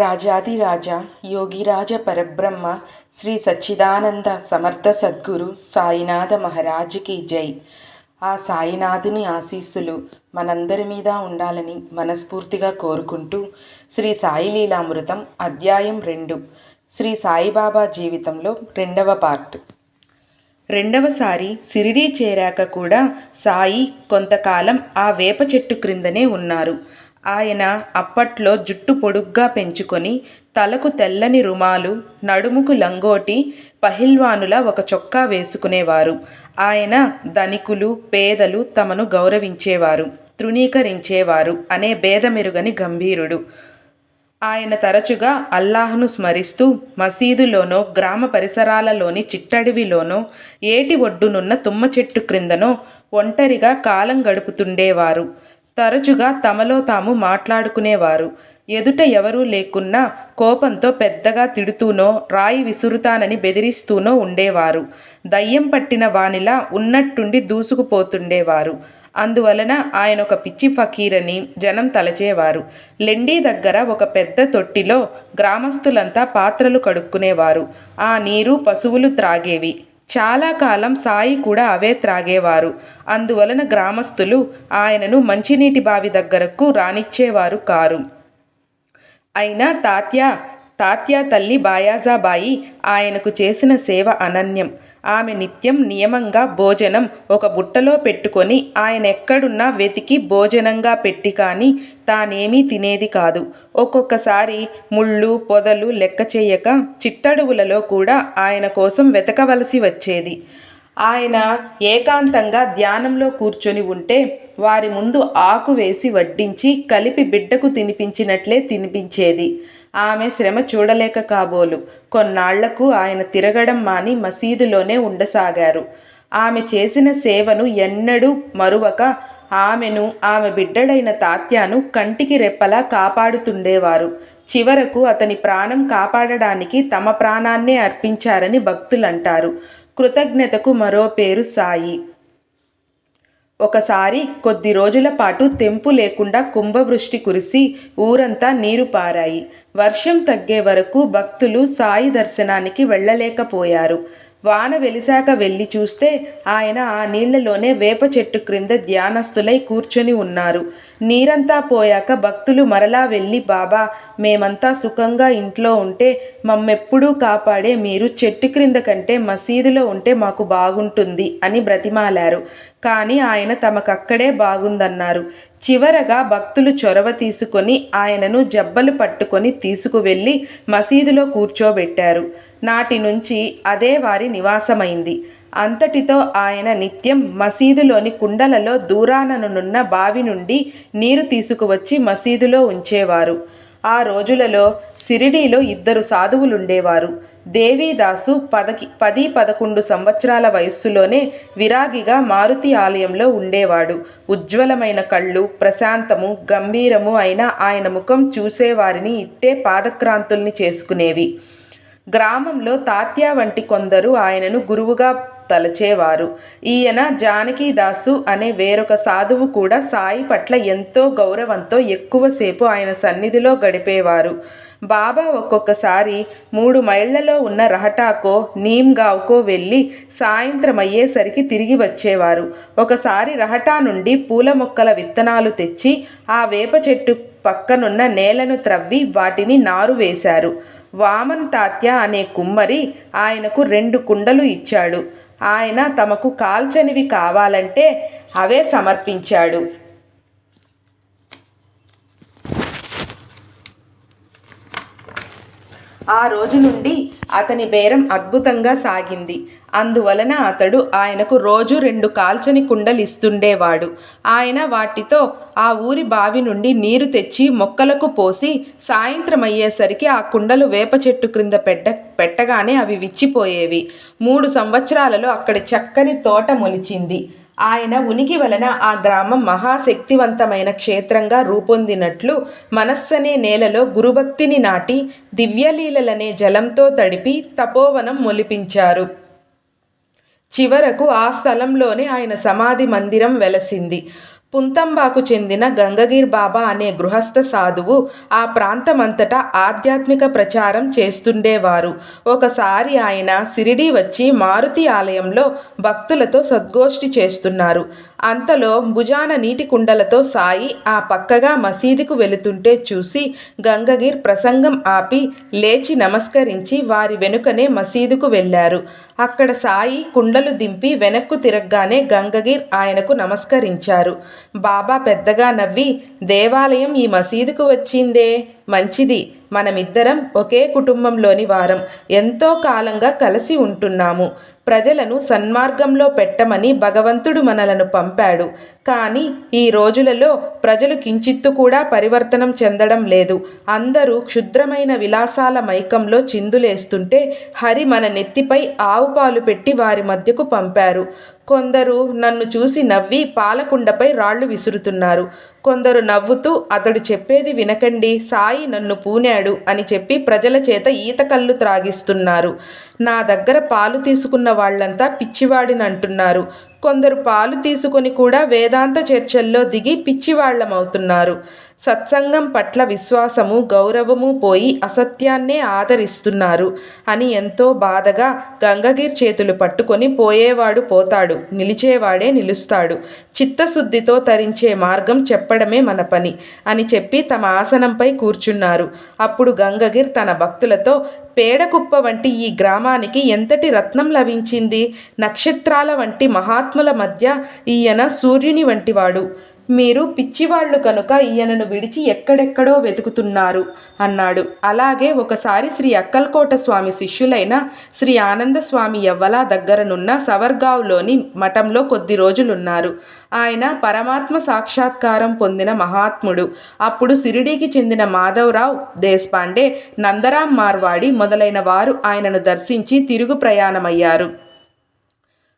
రాజాదిరాజ యోగిరాజ పరబ్రహ్మ శ్రీ సచ్చిదానంద సమర్థ సద్గురు సాయినాథ మహారాజ్కి జై. ఆ సాయినాథుని ఆశీస్సులు మనందరి మీద ఉండాలని మనస్ఫూర్తిగా కోరుకుంటూ శ్రీ సాయి లీలామృతం అధ్యాయం రెండు శ్రీ సాయిబాబా జీవితంలో రెండవ పార్ట్. రెండవసారి సిరిడీ చేరాక కూడా సాయి కొంతకాలం ఆ వేప చెట్టు క్రిందనే ఉన్నారు. ఆయన అప్పట్లో జుట్టు పొడుగ్గా పెంచుకొని తలకు తెల్లని రుమాలు నడుముకు లంగోటి పహిల్వానుల ఒక చొక్కా వేసుకునేవారు. ఆయన ధనికులు పేదలు తమను గౌరవించేవారు తృణీకరించేవారు అనే భేదమెరుగని గంభీరుడు. ఆయన తరచుగా అల్లాహ్ను స్మరిస్తూ మసీదులోనో గ్రామ పరిసరాలలోని చిట్టడవిలోనో ఏటి ఒడ్డునున్న తుమ్మ చెట్టు క్రిందనో ఒంటరిగా కాలం గడుపుతుండేవారు. తరచుగా తమలో తాము మాట్లాడుకునేవారు. ఎదుట ఎవరూ లేకున్నా కోపంతో పెద్దగా తిడుతూనో రాయి విసురుతానని బెదిరిస్తూనో ఉండేవారు. దయ్యం పట్టిన వానిలా ఉన్నట్టుండి దూసుకుపోతుండేవారు. అందువలన ఆయన ఒక పిచ్చి ఫకీరని జనం తలచేవారు. లెండీ దగ్గర ఒక పెద్ద తొట్టిలో గ్రామస్తులంతా పాత్రలు కడుక్కునేవారు. ఆ నీరు పశువులు త్రాగేవి. చాలా కాలం సాయి కూడా అవే త్రాగేవారు. అందువలన గ్రామస్తులు ఆయనను మంచినీటి బావి దగ్గరకు రానిచ్చేవారు కారు. అయినా తాత్య తాత్య తల్లి బాయాజాబాయి ఆయనకు చేసిన సేవ అనన్యం. ఆమె నిత్యం నియమంగా భోజనం ఒక బుట్టలో పెట్టుకొని ఆయన ఎక్కడున్నా వెతికి భోజనంగా పెట్టి కానీ తానేమీ తినేది కాదు. ఒక్కొక్కసారి ముళ్ళు పొదలు లెక్క చేయక చిట్టడువులలో కూడా ఆయన కోసం వెతకవలసి వచ్చేది. ఆయన ఏకాంతంగా ధ్యానంలో కూర్చొని ఉంటే వారి ముందు ఆకు వేసి వడ్డించి కలిపి బిడ్డకు తినిపించినట్లే తినిపించేది. ఆమె శ్రమ చూడలేక కాబోలు. కొన్నాళ్ళకు ఆయన తిరగడం మాని మసీదులోనే ఉండసాగారు. ఆమె చేసిన సేవను ఎన్నడూ మరువక ఆమెను ఆమె బిడ్డడైన తాత్యాను కంటికి రెప్పలా కాపాడుతుండేవారు. చివరకు అతని ప్రాణం కాపాడడానికి తమ ప్రాణాన్నే అర్పించారని భక్తులంటారు. కృతజ్ఞతకు మరో పేరు సాయి. ఒకసారి కొద్ది రోజుల పాటు తెంపు లేకుండా కుంభవృష్టి కురిసి ఊరంతా నీరు పారాయి. వర్షం తగ్గే వరకు భక్తులు సాయి దర్శనానికి వెళ్ళలేకపోయారు. వాన వెలిశాక వెళ్ళి చూస్తే ఆయన ఆ నీళ్ళలోనే వేప చెట్టు క్రింద ధ్యానస్తులై కూర్చొని ఉన్నారు. నీరంతా పోయాక భక్తులు మరలా వెళ్ళి బాబా మేమంతా సుఖంగా ఇంట్లో ఉంటే మమ్మెప్పుడూ కాపాడే మీరు చెట్టు క్రింద కంటే మసీదులో ఉంటే మాకు బాగుంటుంది అని బ్రతిమాలారు. కానీ ఆయన తమకక్కడే బాగుందన్నారు. చివరగా భక్తులు చొరవ తీసుకొని ఆయనను జబ్బలు పట్టుకొని తీసుకువెళ్ళి మసీదులో కూర్చోబెట్టారు. నాటి నుంచి అదే వారి నివాసమైంది. అంతటితో ఆయన నిత్యం మసీదులోని కుండలలో దూరాననున్న బావి నుండి నీరు తీసుకువచ్చి మసీదులో ఉంచేవారు. ఆ రోజులలో సిరిడీలో ఇద్దరు సాధువులుండేవారు. దేవీదాసు పదకి పది పదకొండు సంవత్సరాల వయస్సులోనే విరాగిగా మారుతి ఆలయంలో ఉండేవాడు. ఉజ్వలమైన కళ్ళు ప్రశాంతము గంభీరము అయిన ఆయన ముఖం చూసేవారిని ఇట్టే పాదక్రాంతుల్ని చేసుకునేవి. గ్రామంలో తాత్యా వంటి కొందరు ఆయనను గురువుగా తలచేవారు. ఈయన జానకీదాసు అనే వేరొక సాధువు కూడా సాయి పట్ల ఎంతో గౌరవంతో ఎక్కువసేపు ఆయన సన్నిధిలో గడిపేవారు. బాబా ఒక్కొక్కసారి మూడు మైళ్ళలో ఉన్న రహటాకో నీమ్గావ్కో వెళ్ళి సాయంత్రం అయ్యేసరికి తిరిగి వచ్చేవారు. ఒకసారి రహటా నుండి పూల మొక్కల విత్తనాలు తెచ్చి ఆ వేప చెట్టు పక్కనున్న నేలను త్రవ్వి వాటిని నారు వేశారు. వామన్ తాత్య అనే కుమ్మరి ఆయనకు రెండు కుండలు ఇచ్చాడు. ఆయన తమకు కాల్చనివి కావాలంటే అవే సమర్పించాడు. ఆ రోజు నుండి అతని బేరం అద్భుతంగా సాగింది. అందువలన అతడు ఆయనకు రోజు రెండు కాల్చని కుండలు ఇస్తుండేవాడు ఆయన వాటితో ఆ ఊరి బావి నుండి నీరు తెచ్చి మొక్కలకు పోసి సాయంత్రం అయ్యేసరికి ఆ కుండలు వేప చెట్టు క్రింద పెట్ట పెట్టగానే అవి విచ్చిపోయేవి. మూడు సంవత్సరాలలో అక్కడి చక్కని తోట మొలిచింది. ఆయన ఉనికి వలన ఆ గ్రామం మహాశక్తివంతమైన క్షేత్రంగా రూపొందినట్లు మనస్సనే నేలలో గురుభక్తిని నాటి దివ్యలీలలనే జలంతో తడిపి తపోవనం మొలిపించారు. చివరకు ఆ స్థలంలోనే ఆయన సమాధి మందిరం వెలసింది. పుంతంబాకు చెందిన గంగగిర్ బాబా అనే గృహస్థ సాధువు ఆ ప్రాంతమంతటా ఆధ్యాత్మిక ప్రచారం చేస్తుండేవారు. ఒకసారి ఆయన సిరిడి వచ్చి మారుతి ఆలయంలో భక్తులతో సద్గోష్ఠి చేస్తున్నారు. అంతలో భుజాన నీటి కుండలతో సాయి ఆ పక్కగా మసీదుకు వెళుతుంటే చూసి గంగగిర్ ప్రసంగం ఆపి లేచి నమస్కరించి వారి వెనుకనే మసీదుకు వెళ్ళారు. అక్కడ సాయి కుండలు దింపి వెనక్కు తిరగగానే గంగగిర్ ఆయనకు నమస్కరించారు. బాబా పెద్దగా నవ్వి దేవాలయం ఈ మసీదుకు వచ్చిందే? మంచిది. మనమిద్దరం ఒకే కుటుంబంలోని వారం. ఎంతో కాలంగా కలిసి ఉంటున్నాము. ప్రజలను సన్మార్గంలో పెట్టమని భగవంతుడు మనలను పంపాడు. కానీ ఈ రోజులలో ప్రజలు కించిత్తు కూడా పరివర్తనం చెందడం లేదు. అందరూ క్షుద్రమైన విలాసాల మైకంలో చిందులేస్తుంటే హరి మన నెత్తిపై ఆవు పాలు పెట్టి వారి మధ్యకు పంపారు. కొందరు నన్ను చూసి నవ్వి పాలకుండపై రాళ్ళు విసురుతున్నారు. కొందరు నవ్వుతూ అతడు చెప్పేది వినకండి సాయి నన్ను పూనాడు అని చెప్పి ప్రజల చేత ఈత కళ్ళు త్రాగిస్తున్నారు. నా దగ్గర పాలు తీసుకున్న వాళ్ళంతా పిచ్చివాడిని అంటున్నారు కొందరు పాలు తీసుకొని కూడా వేదాంత చర్చల్లో దిగి పిచ్చివాళ్ళమవుతున్నారు. సత్సంగం పట్ల విశ్వాసము గౌరవము పోయి అసత్యాన్నే ఆదరిస్తున్నారు అని ఎంతో బాధగా గంగగిర్ చేతులు పట్టుకొని పోయేవాడు పోతాడు నిలిచేవాడే నిలుస్తాడు. చిత్తశుద్ధితో తరించే మార్గం చెప్పడమే మన పని అని చెప్పి తమ ఆసనంపై కూర్చున్నారు. అప్పుడు గంగగిర్ తన భక్తులతో పేడకుప్ప వంటి ఈ గ్రామానికి ఎంతటి రత్నం లభించింది? నక్షత్రాల వంటి మహాత్ముల మధ్య ఈయన సూర్యుని వంటివాడు. మీరు పిచ్చివాళ్ళు కనుక ఈయనను విడిచి ఎక్కడెక్కడో వెతుకుతున్నారు అన్నాడు. అలాగే ఒకసారి శ్రీ అక్కల్కోట స్వామి శిష్యులైన శ్రీ ఆనంద స్వామి దగ్గరనున్న సవర్గావ్లోని మఠంలో కొద్ది రోజులున్నారు. ఆయన పరమాత్మ సాక్షాత్కారం పొందిన మహాత్ముడు. అప్పుడు సిరిడీకి చెందిన మాధవరావు దేశపాండే నందరాం మార్వాడి మొదలైన వారు ఆయనను దర్శించి తిరుగు ప్రయాణమయ్యారు.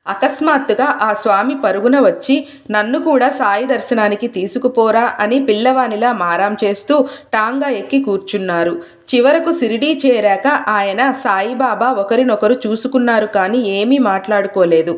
అకస్మాత్తుగా ఆ స్వామి పరుగున వచ్చి నన్ను కూడా సాయి దర్శనానికి తీసుకుపోరా అని పిల్లవానిలా మారాం చేస్తూ టాంగా ఎక్కి కూర్చున్నారు. చివరకు సిరిడీ చేరాక ఆయన సాయిబాబా ఒకరినొకరు చూసుకున్నారు కానీ ఏమీ మాట్లాడుకోలేదు.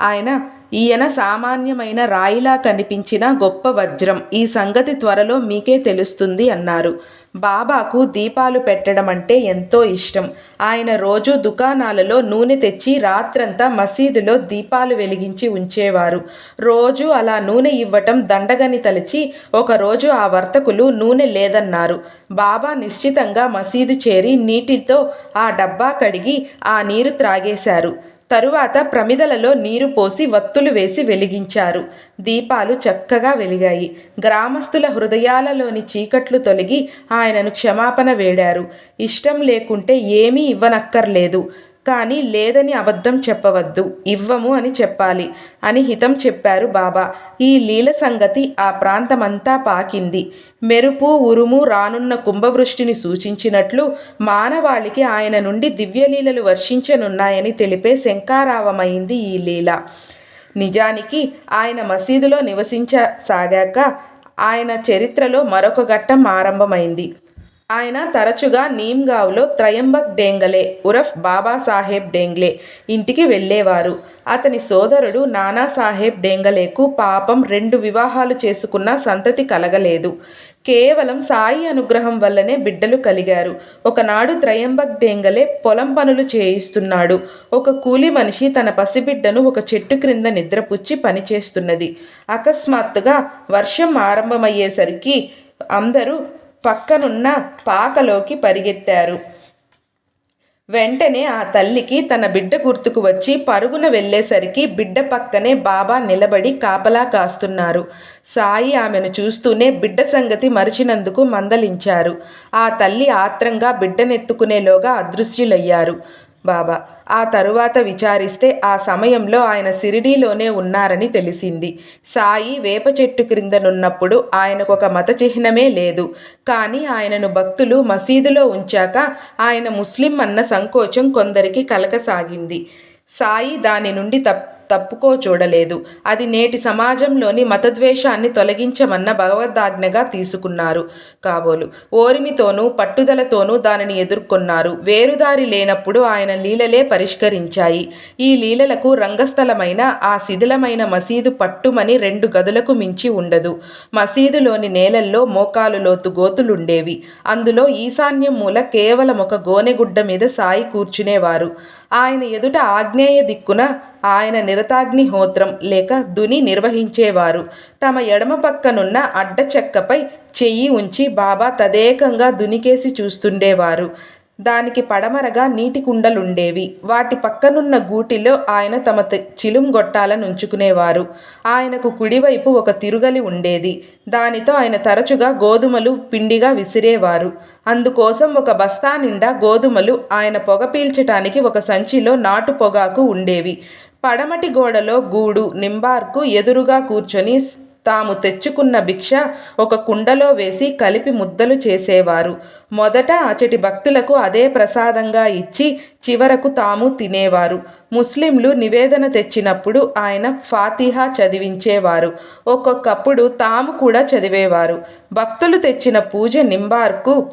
ఆయన ఈయన సామాన్యమైన రాయిలా కనిపించిన గొప్ప వజ్రం ఈ సంగతి త్వరలో మీకే తెలుస్తుంది అన్నారు. బాబాకు దీపాలు పెట్టడం అంటే ఎంతో ఇష్టం. ఆయన రోజు దుకాణాలలో నూనె తెచ్చి రాత్రంతా మసీదులో దీపాలు వెలిగించి ఉంచేవారు. రోజు అలా నూనె ఇవ్వటం దండగని తలచి ఒకరోజు ఆ వర్తకులు నూనె లేదన్నారు. బాబా నిశ్చితంగా మసీదు చేరి నీటితో ఆ డబ్బా కడిగి ఆ నీరు త్రాగేశారు. తరువాత ప్రమిదలలో నీరు పోసి వత్తులు వేసి వెలిగించారు. దీపాలు చక్కగా వెలిగాయి. గ్రామస్తుల హృదయాలలోని చీకట్లు తొలగి ఆయనను క్షమాపణ వేడారు. ఇష్టం లేకుంటే ఏమీ ఇవ్వనక్కర్లేదు. కానీ లేదని అబద్ధం చెప్పవద్దు. ఇవ్వము అని చెప్పాలి. అని హితం చెప్పారు బాబా. ఈ లీల సంగతి ఆ ప్రాంతమంతా పాకింది. మెరుపు ఉరుము రానున్న కుంభవృష్టిని సూచించినట్లు మానవాళికి ఆయన నుండి దివ్యలీలలు వర్షించనున్నాయని తెలిపే శంకారావమైంది ఈ లీల. నిజానికి ఆయన మసీదులో నివసించసాగాక ఆయన చరిత్రలో మరొక ఘట్టం ఆరంభమైంది. ఆయన తరచుగా నీమ్గావ్లో త్రయంబక్ డేంగలే ఉరఫ్ బాబాసాహెబ్ డేంగ్లే ఇంటికి వెళ్ళేవారు. అతని సోదరుడు నానాసాహెబ్ డేంగలేకు పాపం రెండు వివాహాలు చేసుకున్న సంతతి కలగలేదు. కేవలం సాయి అనుగ్రహం వల్లనే బిడ్డలు కలిగారు. ఒకనాడు త్రయంబక్ డేంగలే పొలం పనులు చేయిస్తున్నాడు. ఒక కూలి మనిషి తన పసిబిడ్డను ఒక చెట్టు క్రింద నిద్రపుచ్చి పనిచేస్తున్నది. అకస్మాత్తుగా వర్షం ఆరంభమయ్యేసరికి అందరూ పక్కనున్న పాకలోకి పరిగెత్తారు. వెంటనే ఆ తల్లికి తన బిడ్డ గుర్తుకు వచ్చి పరుగున వెళ్ళేసరికి బిడ్డ పక్కనే బాబా నిలబడి కాపలా కాస్తున్నారు. సాయి ఆమెను చూస్తూనే బిడ్డ సంగతి మరిచినందుకు మందలించారు. ఆ తల్లి ఆత్రంగా బిడ్డనెత్తుకునేలోగా అదృశ్యులయ్యారు. బాబా ఆ తరువాత విచారిస్తే ఆ సమయంలో ఆయన సిరిడీలోనే ఉన్నారని తెలిసింది. సాయి వేప చెట్టు క్రిందనున్నప్పుడు ఆయనకు ఒక మత చిహ్నమే లేదు. కానీ ఆయనను భక్తులు మసీదులో ఉంచాక ఆయన ముస్లిం అన్న సంకోచం కొందరికి కలకసాగింది సాయి దాని నుండి తప్ తప్పుకో చూడలేదు. అది నేటి సమాజంలోని మతద్వేషాన్ని తొలగించమన్న భగవద్దాజ్ఞగా తీసుకున్నారు కాబోలు. ఓరిమితోనూ పట్టుదలతోనూ దానిని ఎదుర్కొన్నారు. వేరుదారి లేనప్పుడు ఆయన లీలలే పరిష్కరించాయి. ఈ లీలలకు రంగస్థలమైన ఆ శిథిలమైన మసీదు పట్టుమని రెండు గదులకు మించి ఉండదు. మసీదులోని నేలల్లో మోకాలు లోతు గోతులుండేవి. అందులో ఈశాన్యం మూల కేవలం ఒక గోనెగుడ్డ మీద సాయి కూర్చునేవారు. ఆయన ఎదుట ఆగ్నేయ దిక్కున ఆయన నిరతాగ్నిహోత్రం లేక దుని నిర్వహించేవారు. తమ ఎడమ పక్కనున్న అడ్డ చెక్కపై చెయ్యి ఉంచి బాబా తదేకంగా దునికేసి చూస్తుండేవారు. దానికి పడమరగా నీటి కుండలుండేవి. వాటి పక్కనున్న గూటిలో ఆయన తమ చిలుంగొట్టాలనుంచుకునేవారు చిలుం గొట్టాలను ఉంచుకునేవారు ఆయనకు కుడివైపు ఒక తిరుగలి ఉండేది. దానితో ఆయన తరచుగా గోధుమలు పిండిగా విసిరేవారు. అందుకోసం ఒక బస్తా నిండా గోధుమలు ఆయన పొగ పీల్చటానికి ఒక సంచిలో నాటు పొగాకు ఉండేవి. పడమటి గోడలో గూడు నింబార్కు ఎదురుగా కూర్చొని తాము తెచ్చుకున్న భిక్ష ఒక కుండలో వేసి కలిపి ముద్దలు చేసేవారు. మొదట అచటి భక్తులకు అదే ప్రసాదంగా ఇచ్చి చివరకు తాము తినేవారు. ముస్లింలు నివేదన తెచ్చినప్పుడు ఆయన ఫాతిహా చదివించేవారు. ఒక్కొక్కప్పుడు తాము కూడా చదివేవారు. భక్తులు తెచ్చిన పూజ నింబార్కు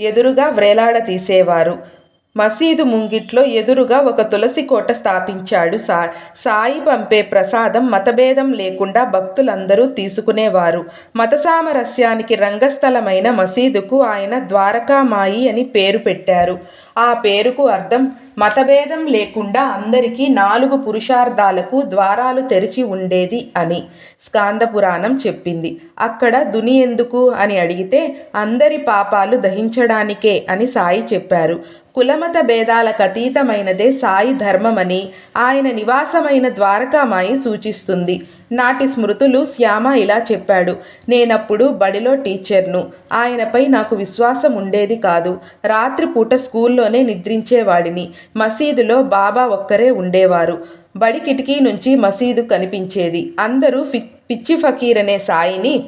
ఎదురుగా వ్రేలాడదీసేవారు మసీదు ముంగిట్లో ఎదురుగా ఒక తులసి కోట స్థాపించాడు సా సాయి పంపే ప్రసాదం మతభేదం లేకుండా భక్తులందరూ తీసుకునేవారు. మత సామరస్యానికి రంగస్థలమైన మసీదుకు ఆయన ద్వారకామాయి అని పేరు పెట్టారు. ఆ పేరుకు అర్థం మతభేదం లేకుండా అందరికీ నాలుగు పురుషార్థాలకు ద్వారాలు తెరిచి ఉండేది అని స్కాంద పురాణం చెప్పింది. అక్కడ దుని ఎందుకు అని అడిగితే అందరి పాపాలు దహించడానికే అని సాయి చెప్పారు. కులమత భేదాలకు అతీతమైనదే సాయి ధర్మమని ఆయన నివాసమైన ద్వారకామాయి సూచిస్తుంది. నాటి స్మృతులు శ్యామ ఇలా చెప్పాడు నేనప్పుడు బడిలో టీచర్ను. ఆయనపై నాకు విశ్వాసం ఉండేది కాదు. రాత్రిపూట స్కూల్లోనే నిద్రించేవాడిని. మసీదులో బాబా ఒక్కరే ఉండేవారు. బడి కిటికీ నుంచి మసీదు కనిపించేది. అందరూ ఫి పిచ్చి ఫకీర్ అనే సాయిని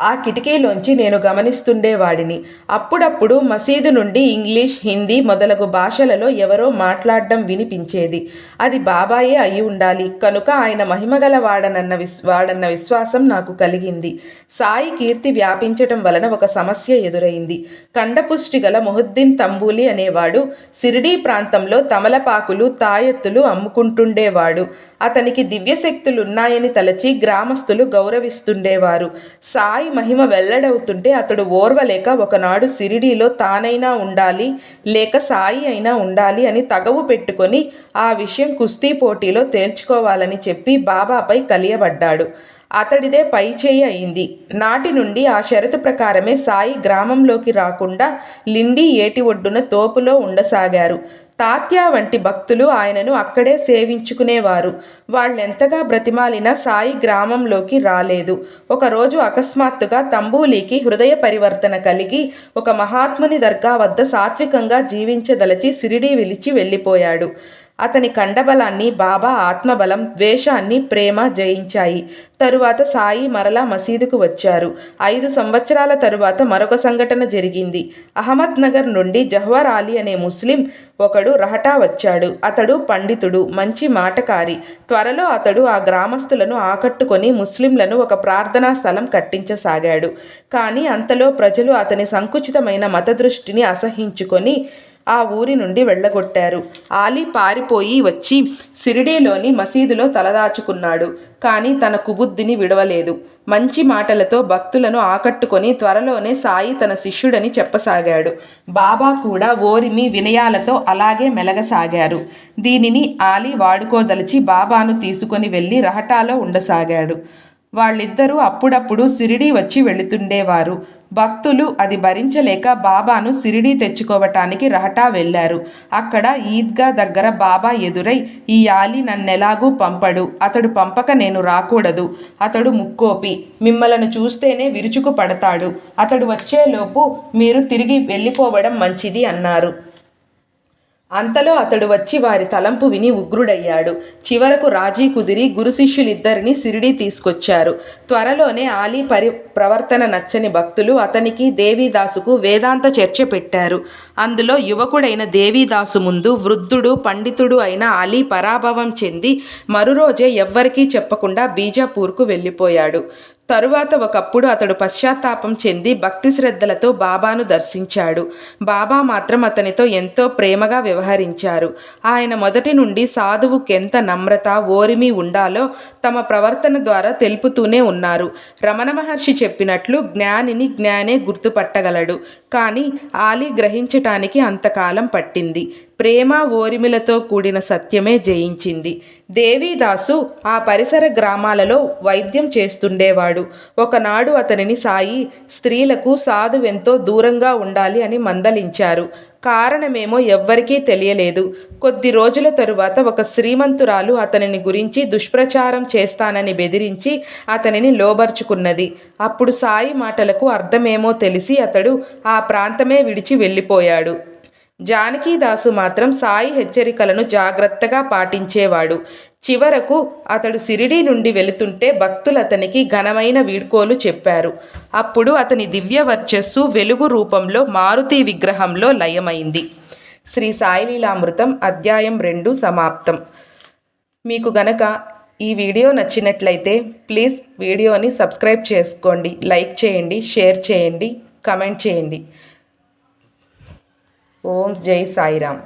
ఆ కిటికీలోంచి నేను గమనిస్తుండేవాడిని. అప్పుడప్పుడు మసీదు నుండి ఇంగ్లీష్ హిందీ మొదలగు భాషలలో ఎవరో మాట్లాడడం వినిపించేది. అది బాబాయే అయి ఉండాలి. కనుక ఆయన మహిమగల వాడనన్న విస్ వాడన్న విశ్వాసం నాకు కలిగింది. సాయి కీర్తి వ్యాపించటం వలన ఒక సమస్య ఎదురైంది. కండపుష్టి గల మొహద్దీన్ తంబూలి అనేవాడు సిరిడీ ప్రాంతంలో తమలపాకులు తాయెత్తులు అమ్ముకుంటుండేవాడు. అతనికి దివ్యశక్తులున్నాయని తలచి గ్రామస్తులు గౌరవిస్తుండేవారు. సాయి మహిమ వెల్లడవుతుంటే అతడు ఓర్వలేక ఒకనాడు సిరిడీలో తానైనా ఉండాలి లేక సాయి అయినా ఉండాలి అని తగవు పెట్టుకొని ఆ విషయం కుస్తీ పోటీలో తేల్చుకోవాలని చెప్పి బాబాపై కలియబడ్డాడు. అతడిదే పైచేయి అయింది. నాటి నుండి ఆ షరతు ప్రకారమే సాయి గ్రామంలోకి రాకుండా లిండి ఏటి ఒడ్డున తోపులో ఉండసాగారు. తాత్యా వంటి భక్తులు ఆయనను అక్కడే సేవించుకునేవారు. వాళ్ళెంతగా బ్రతిమాలినా సాయి గ్రామంలోకి రాలేదు. ఒకరోజు అకస్మాత్తుగా తంబూలీకి హృదయ పరివర్తన కలిగి ఒక మహాత్ముని దర్గా వద్ద సాత్వికంగా జీవించదలచి సిరిడీ విలిచి వెళ్ళిపోయాడు. అతని కండబలాన్ని బాబా ఆత్మబలం ద్వేషాన్ని ప్రేమ జయించాయి. తరువాత సాయి మరలా మసీదుకు వచ్చారు. ఐదు సంవత్సరాల తరువాత మరొక సంఘటన జరిగింది. అహ్మద్నగర్ నుండి జహ్వర్ అలీ అనే ముస్లిం ఒకడు రహటా వచ్చాడు. అతడు పండితుడు మంచి మాటకారి. త్వరలో అతడు ఆ గ్రామస్తులను ఆకట్టుకొని ముస్లింలను ఒక ప్రార్థనా స్థలం కట్టించసాగాడు. కానీ అంతలో ప్రజలు అతని సంకుచితమైన మతదృష్టిని అసహించుకొని ఆ ఊరి నుండి వెళ్ళగొట్టారు. ఆలీ పారిపోయి వచ్చి సిరిడీలోని మసీదులో తలదాచుకున్నాడు. కానీ తన కుబుద్ధిని విడవలేదు. మంచి మాటలతో భక్తులను ఆకట్టుకొని త్వరలోనే సాయి తన శిష్యుడని చెప్పసాగాడు. బాబా కూడా ఓరిమి వినయాలతో అలాగే మెలగసాగారు. దీనిని ఆలీ వాడుకోదలిచి బాబాను తీసుకొని వెళ్ళి రహటాలో ఉండసాగాడు. వాళ్ళిద్దరూ అప్పుడప్పుడు సిరిడి వచ్చి వెళుతుండేవారు. భక్తులు అది భరించలేక బాబాను సిరిడీ తెచ్చుకోవటానికి రహటా వెళ్ళారు. అక్కడ ఈద్గా దగ్గర బాబా ఎదురై ఈ ఆలి నన్నెలాగూ పంపడు. అతడు పంపక నేను రాకూడదు. అతడు ముక్కోపి. మిమ్మలను చూస్తేనే విరుచుకు పడతాడు అతడు వచ్చేలోపు మీరు తిరిగి వెళ్ళిపోవడం మంచిది అన్నారు. అంతలో అతడు వచ్చి వారి తలంపు విని ఉగ్రుడయ్యాడు. చివరకు రాజీ కుదిరి గురు శిష్యులిద్దరిని సిరిడి తీసుకొచ్చారు. త్వరలోనే ఆలీ పరి ప్రవర్తన నచ్చని భక్తులు అతనికి దేవీదాసుకు వేదాంత చర్చ పెట్టారు. అందులో యువకుడైన దేవీదాసు ముందు వృద్ధుడు పండితుడు అయిన అలీ పరాభవం చెంది మరురోజే ఎవ్వరికీ చెప్పకుండా బీజాపూర్కు వెళ్ళిపోయాడు. తరువాత ఒకప్పుడు అతడు పశ్చాత్తాపం చెంది భక్తి శ్రద్ధలతో బాబాను దర్శించాడు. బాబా మాత్రం అతనితో ఎంతో ప్రేమగా వ్యవహరించారు. ఆయన మొదటి నుండి సాధువుకెంత నమ్రత ఓరిమి ఉండాలో తమ ప్రవర్తన ద్వారా తెలుపుతూనే ఉన్నారు. రమణ మహర్షి చెప్పినట్లు జ్ఞానిని జ్ఞానే గుర్తుపట్టగలడు. కానీ ఆలీ గ్రహించటానికి అంతకాలం పట్టింది. ప్రేమ ఓరిమిలతో కూడిన సత్యమే జయించింది. దేవీదాసు ఆ పరిసర గ్రామాలలో వైద్యం చేస్తుండేవాడు. ఒకనాడు అతనిని సాయి స్త్రీలకు సాధువెంతో దూరంగా ఉండాలి అని మందలించారు. కారణమేమో ఎవ్వరికీ తెలియలేదు. కొద్ది రోజుల తరువాత ఒక శ్రీమంతురాలు అతనిని గురించి దుష్ప్రచారం చేస్తానని బెదిరించి అతనిని లోబర్చుకున్నది. అప్పుడు సాయి మాటలకు అర్థమేమో తెలిసి అతడు ఆ ప్రాంతమే విడిచి వెళ్ళిపోయాడు. జానకీదాసు మాత్రం సాయి హెచ్చరికలను జాగ్రత్తగా పాటించేవాడు. చివరకు అతడు సిరిడి నుండి వెళుతుంటే భక్తులు అతనికి ఘనమైన వీడ్కోలు చెప్పారు. అప్పుడు అతని దివ్య వర్చస్సు వెలుగు రూపంలో మారుతి విగ్రహంలో లయమైంది. శ్రీ సాయిలీలామృతం అధ్యాయం రెండు సమాప్తం. మీకు గనక ఈ వీడియో నచ్చినట్లయితే ప్లీజ్ వీడియోని సబ్స్క్రైబ్ చేసుకోండి లైక్ చేయండి షేర్ చేయండి కమెంట్ చేయండి. ఓం జై సాయిరామ్